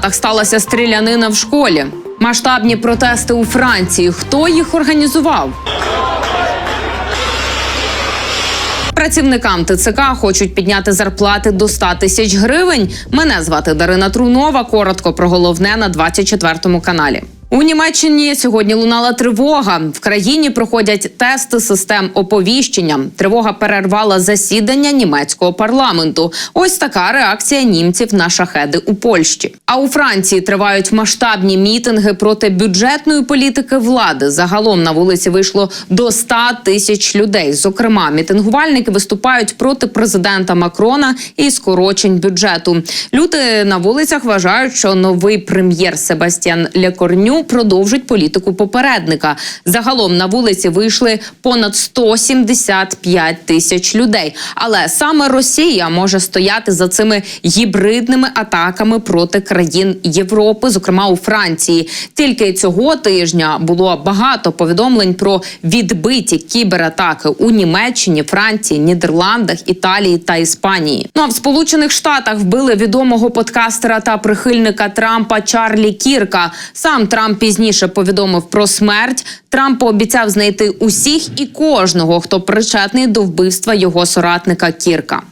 Так сталася стрілянина в школі. Масштабні протести у Франції. Хто їх організував? Працівникам ТЦК хочуть підняти зарплати до 100 тисяч гривень. Мене звати Дарина Трунова. Коротко про головне на 24 каналі. У Німеччині сьогодні лунала тривога. В країні проходять тести систем оповіщення. Тривога перервала засідання німецького парламенту. Ось така реакція німців на шахеди у Польщі. А у Франції тривають масштабні мітинги проти бюджетної політики влади. Загалом на вулиці вийшло до 100 тисяч людей. Зокрема, мітингувальники виступають проти президента Макрона і скорочень бюджету. Люди на вулицях вважають, що новий прем'єр Себастьян Лекорню продовжить політику попередника. Загалом на вулиці вийшли понад 175 тисяч людей. Але саме Росія може стояти за цими гібридними атаками проти країн Європи, зокрема у Франції. Тільки цього тижня було багато повідомлень про відбиті кібератаки у Німеччині, Франції, Нідерландах, Італії та Іспанії. Ну а в Сполучених Штатах вбили відомого подкастера та прихильника Трампа Чарлі Кірка. Сам Трамп пізніше повідомив про смерть. Трамп пообіцяв знайти усіх і кожного, хто причетний до вбивства його соратника Кірка.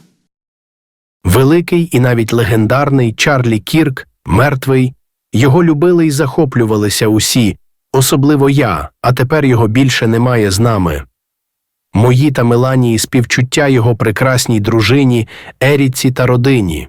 Великий і навіть легендарний Чарлі Кірк, мертвий, його любили і захоплювалися усі, особливо я, а тепер його більше немає з нами. Мої та Меланії співчуття його прекрасній дружині, Еріці та родині.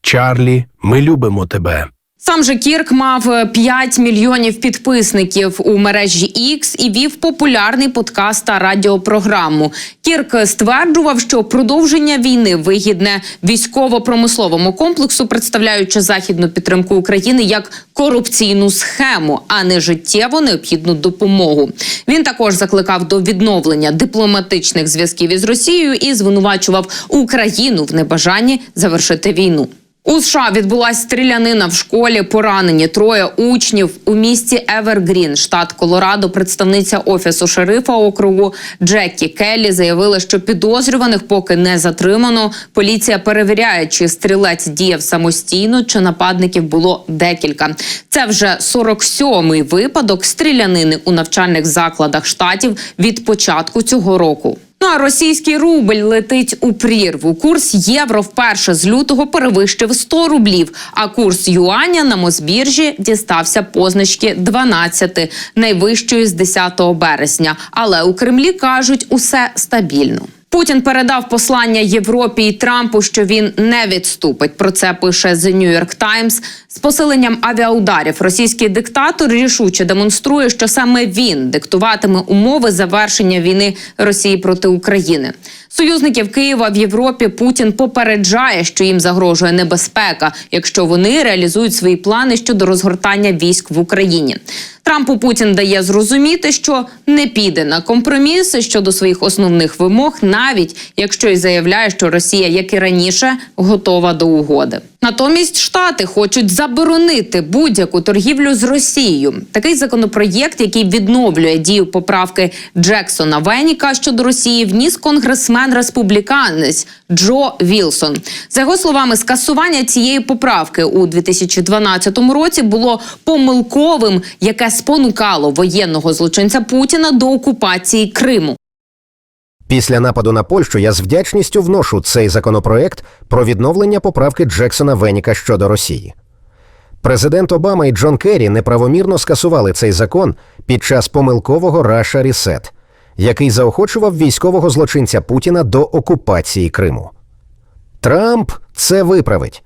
Чарлі, ми любимо тебе. Сам же Кірк мав е, 5 мільйонів підписників у мережі X і вів популярний подкаст та радіопрограму. Кірк стверджував, що продовження війни вигідне військово-промисловому комплексу, представляючи західну підтримку України як корупційну схему, а не життєво необхідну допомогу. Він також закликав до відновлення дипломатичних зв'язків із Росією і звинувачував Україну в небажанні завершити війну. У США відбулася стрілянина в школі. Поранені троє учнів у місті Евергрін, штат Колорадо. Представниця офісу шерифа округу Джекі Келлі заявила, що підозрюваних поки не затримано. Поліція перевіряє, чи стрілець діяв самостійно, чи нападників було декілька. Це вже 47-й випадок стрілянини у навчальних закладах штатів від початку цього року. Ну а російський рубль летить у прірву. Курс євро вперше з лютого перевищив 100 рублів, а курс юаня на Мосбіржі дістався позначки 12, найвищої з 10 березня. Але у Кремлі кажуть, усе стабільно. Путін передав послання Європі і Трампу, що він не відступить. Про це пише The New York Times. З посиленням авіаударів російський диктатор рішуче демонструє, що саме він диктуватиме умови завершення війни Росії проти України. Союзників Києва в Європі Путін попереджає, що їм загрожує небезпека, якщо вони реалізують свої плани щодо розгортання військ в Україні. Трампу Путін дає зрозуміти, що не піде на компроміси щодо своїх основних вимог, навіть якщо й заявляє, що Росія, як і раніше, готова до угоди. Натомість Штати хочуть заборонити будь-яку торгівлю з Росією. Такий законопроєкт, який відновлює дію поправки Джексона Веніка щодо Росії, вніс конгресмен республіканець Джо Вілсон. За його словами, скасування цієї поправки у 2012 році було помилковим, яке спонукало воєнного злочинця Путіна до окупації Криму. Після нападу на Польщу я з вдячністю вношу цей законопроект про відновлення поправки Джексона Веніка щодо Росії. Президент Обама і Джон Керрі неправомірно скасували цей закон під час помилкового Раша Рісет, який заохочував військового злочинця Путіна до окупації Криму. Трамп це виправить.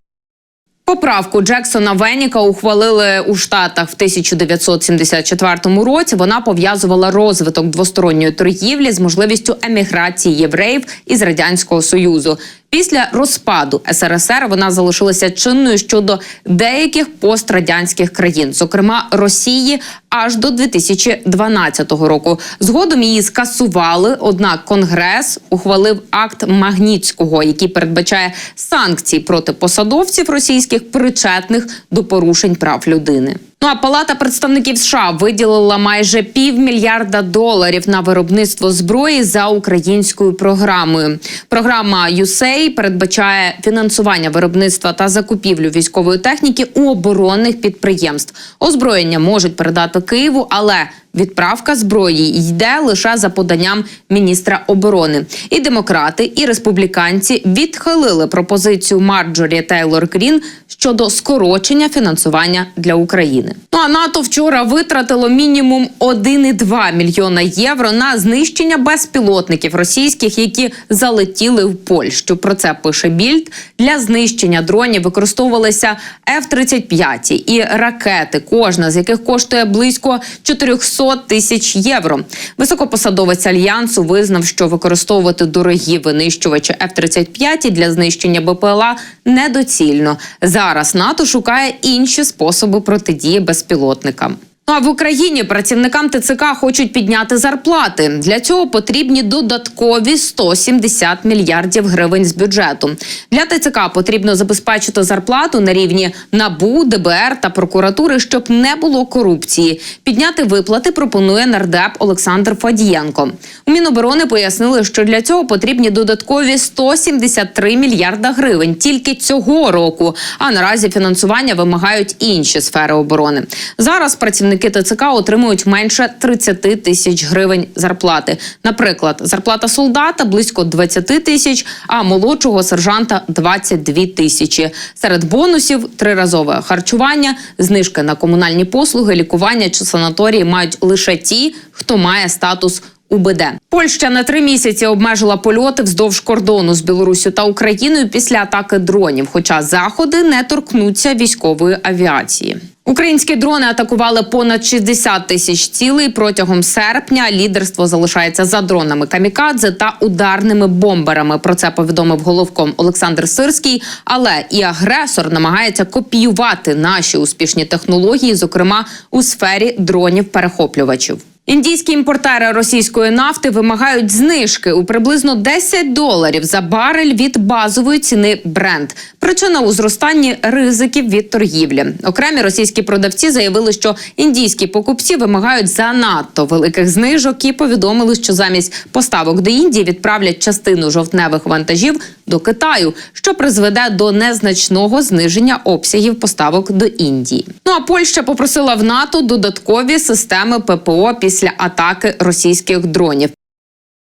Поправку Джексона Веніка ухвалили у Штатах в 1974 році. Вона пов'язувала розвиток двосторонньої торгівлі з можливістю еміграції євреїв із радянського союзу. Після розпаду СРСР вона залишилася чинною щодо деяких пострадянських країн, зокрема Росії, аж до 2012 року. Згодом її скасували. Однак Конгрес ухвалив акт Магнітського, який передбачає санкції проти посадовців російських причетних до порушень прав людини. Ну а Палата представників США виділила майже півмільярда доларів на виробництво зброї за українською програмою. Програма USAID передбачає фінансування виробництва та закупівлю військової техніки у оборонних підприємств. Озброєння можуть передати Києву, але Відправка зброї йде лише за поданням міністра оборони. І демократи, і республіканці відхилили пропозицію Марджорі Тейлор Грін щодо скорочення фінансування для України. Ну а НАТО вчора витратило мінімум 1,2 мільйона євро на знищення безпілотників російських, які залетіли в Польщу. Про це пише Більд. Для знищення дронів використовувалися F-35 і ракети, кожна з яких коштує близько 400 тисяч євро. Високопосадовець альянсу визнав, що використовувати дорогі винищувачі F-35 для знищення БПЛА недоцільно. Зараз НАТО шукає інші способи протидії безпілотникам. А в Україні працівникам ТЦК хочуть підняти зарплати. Для цього потрібні додаткові 170 мільярдів гривень з бюджету. Для ТЦК потрібно забезпечити зарплату на рівні НАБУ, ДБР та прокуратури, щоб не було корупції. Підняти виплати пропонує нардеп Олександр Фадієнко. У Міноборони пояснили, що для цього потрібні додаткові 173 мільярда гривень тільки цього року. А наразі фінансування вимагають інші сфери оборони. Зараз працівники ТЦК отримують менше 30 тисяч гривень зарплати. Наприклад, зарплата солдата близько 20 тисяч, а молодшого сержанта 22 тисячі. Серед бонусів триразове харчування, знижки на комунальні послуги, лікування чи санаторії мають лише ті, хто має статус. УБД Польща на три місяці обмежила польоти вздовж кордону з Білоруссю та Україною після атаки дронів. Хоча заходи не торкнуться військової авіації. Українські дрони атакували понад 60 тисяч цілей протягом серпня. Лідерство залишається за дронами камікадзе та ударними бомберами. Про це повідомив головком Олександр Сирський. Але і агресор намагається копіювати наші успішні технології, зокрема у сфері дронів-перехоплювачів. Індійські імпортери російської нафти вимагають знижки у приблизно 10 доларів за барель від базової ціни бренд. Причина у зростанні ризиків від торгівлі. Окремі російські продавці заявили, що індійські покупці вимагають занадто великих знижок і повідомили, що замість поставок до Індії відправлять частину жовтневих вантажів до Китаю, що призведе до незначного зниження обсягів поставок до Індії. Ну а Польща попросила в НАТО додаткові системи ППО після атаки російських дронів.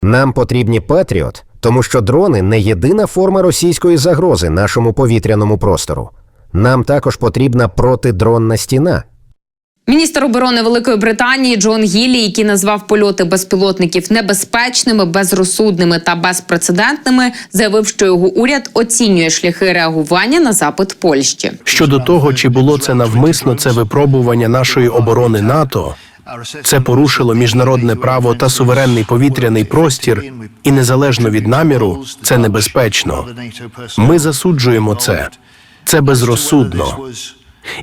Нам потрібні Патріот, тому що дрони не єдина форма російської загрози нашому повітряному простору. Нам також потрібна протидронна стіна. Міністр оборони Великої Британії Джон Гіллі, який назвав польоти безпілотників небезпечними, безрозсудними та безпрецедентними, заявив, що його уряд оцінює шляхи реагування на запит Польщі. Щодо того, чи було це навмисно, це випробування нашої оборони НАТО. Це порушило міжнародне право та суверенний повітряний простір, і незалежно від наміру, це небезпечно. Ми засуджуємо це. Це безрозсудно.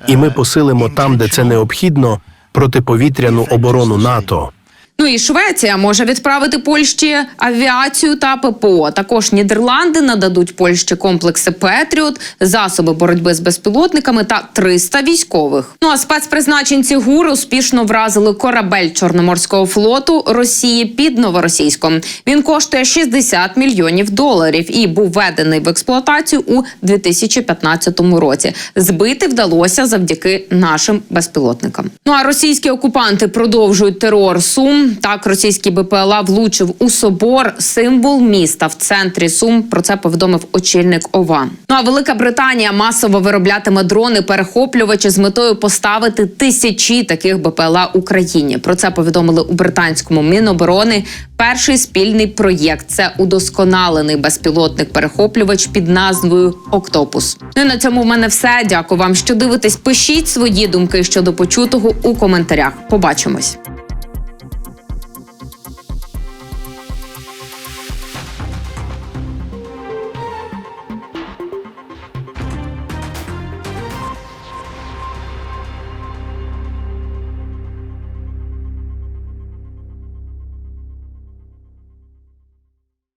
І ми посилимо там, де це необхідно, протиповітряну оборону НАТО. Ну і Швеція може відправити Польщі авіацію та ППО. Також Нідерланди нададуть Польщі комплекси Петріот, засоби боротьби з безпілотниками та 300 військових. Ну а спецпризначенці ГУР успішно вразили корабель Чорноморського флоту Росії під Новоросійськом. Він коштує 60 мільйонів доларів і був введений в експлуатацію у 2015 році. Збити вдалося завдяки нашим безпілотникам. Ну а російські окупанти продовжують терор Сум. Так, російський БПЛА влучив у собор, символ міста в центрі Сум. Про це повідомив очільник ОВА. Ну а Велика Британія масово вироблятиме дрони перехоплювачі з метою поставити тисячі таких БПЛА Україні. Про це повідомили у британському міноборони. Перший спільний проєкт це удосконалений безпілотник перехоплювач під назвою Октопус. Ну і на цьому в мене все. Дякую вам, що дивитесь. Пишіть свої думки щодо почутого у коментарях. Побачимось.